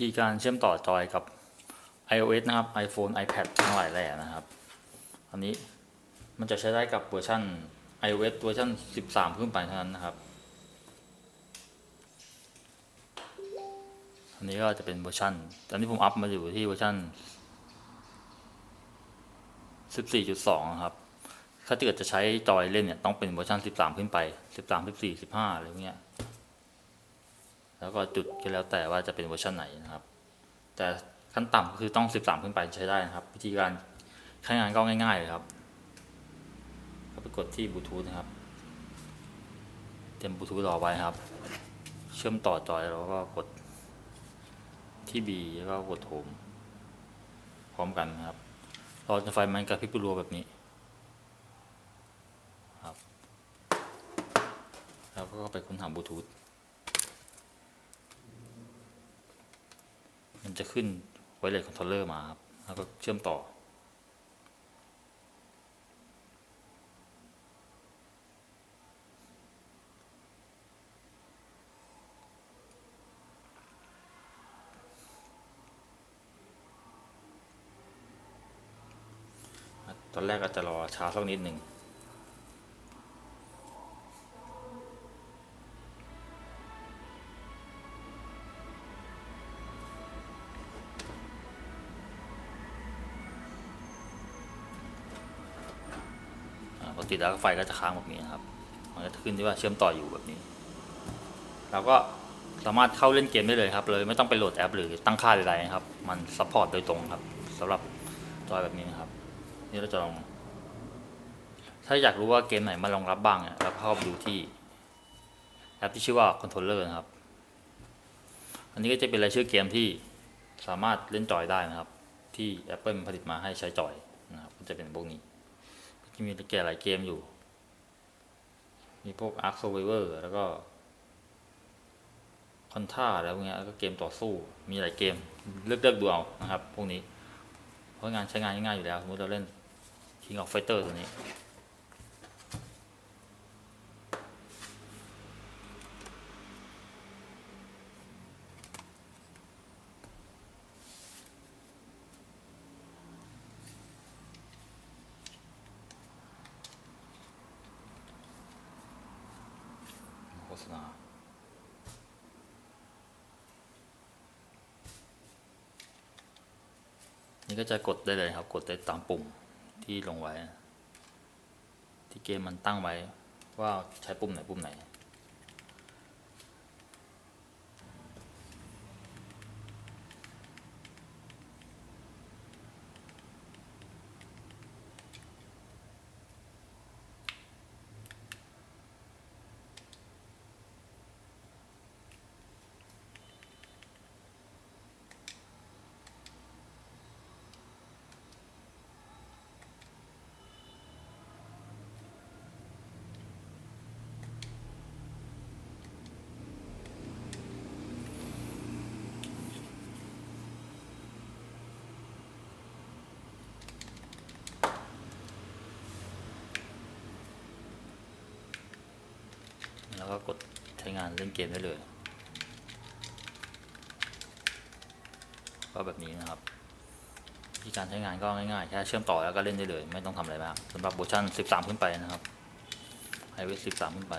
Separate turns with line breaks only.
ธีการเชื่อมต่อจอยกับ iOS นะครับ iPhone iPad ทั้งหลายแหล่นะครับ อันนี้มันจะใช้ได้กับเวอร์ชัน iOS เวอร์ชัน13 ขึ้นไปเท่านั้นนะครับ อันนี้ก็จะเป็นเวอร์ชันตอนนี้ผมอัพมาอยู่ที่เวอร์ชัน14.2 นะครับ ถ้าเกิดจะใช้จอยเล่นเนี่ยต้องเป็นเวอร์ชัน13 ขึ้นไป 13 14 15อะไรเนี้ย แล้วก็จุดก็แล้วแต่ว่าจะเป็นเวอร์ชันไหนนะครับ แต่ขั้นต่ำคือต้อง 13 ขึ้นไปใช้ได้นะครับ วิธีการใช้งานก็ง่าย ๆ เลยครับก็ไปกดที่บลูทูธนะครับ เตรียมบลูทูธรอไว้ครับ เชื่อมต่อจอยแล้วก็กดที่ B แล้วก็กดโฮมพร้อมกันนะครับรอจนไฟมันกระพริบรัวแบบนี้ครับ แล้วก็ไปค้นหาบลูทูธ มัน จะขึ้นไวเลสคอนโทรลเลอร์มาครับ แล้วก็เชื่อมต่อ ตอนแรกอาจจะรอช้าสักนิดหนึ่ง กติแล้วไฟก็จะค้างแบบนี้นะครับ มันก็จะขึ้นที่ว่าเชื่อมต่ออยู่แบบนี้ เราก็สามารถเข้าเล่นเกมได้เลยครับ เลยไม่ต้องไปโหลดแอป หรือตั้งค่าใดๆนะครับ มันซัพพอร์ตโดยตรงครับสำหรับจอยแบบนี้นะครับ นี่เราจะลอง ถ้าอยากรู้ว่าเกมไหนมารองรับบ้างเนี่ยเราก็เข้าไปดูที่แอปที่ชื่อว่า controller นะครับ อันนี้ก็จะเป็นรายชื่อเกมที่สามารถเล่นจอยได้นะครับ ที่ Apple ผลิตมาให้ใช้จอยนะครับ ก็จะเป็นพวกนี้ ที่มีแก่หลายเกมอยู่ มีพวก Ark Survivor แล้วก็คอนท่าอะไรพวกนี้แล้วก็เกมต่อสู้มีหลายเกมเลือกเลือกดูเอานะครับ พวกนี้ เพราะงานใช้งานง่ายอยู่แล้ว สมมติเราเล่น King of Fighter ตัวนี้ โฆษณานี่ก็จะกดได้เลยครับ กดได้ตามปุ่มที่ลงไว้ ที่เกมมันตั้งไว้ ว่าใช้ปุ่มไหนปุ่มไหน แล้วก็กดใช้งานเล่นเกมได้เลย ก็แบบนี้นะครับวิธีการใช้งานก็ง่ายๆ แค่เชื่อมต่อแล้วก็เล่นได้เลย ไม่ต้องทำอะไรมากสำหรับเวอร์ชัน13 ขึ้นไปนะครับ iOS 13 ขึ้นไป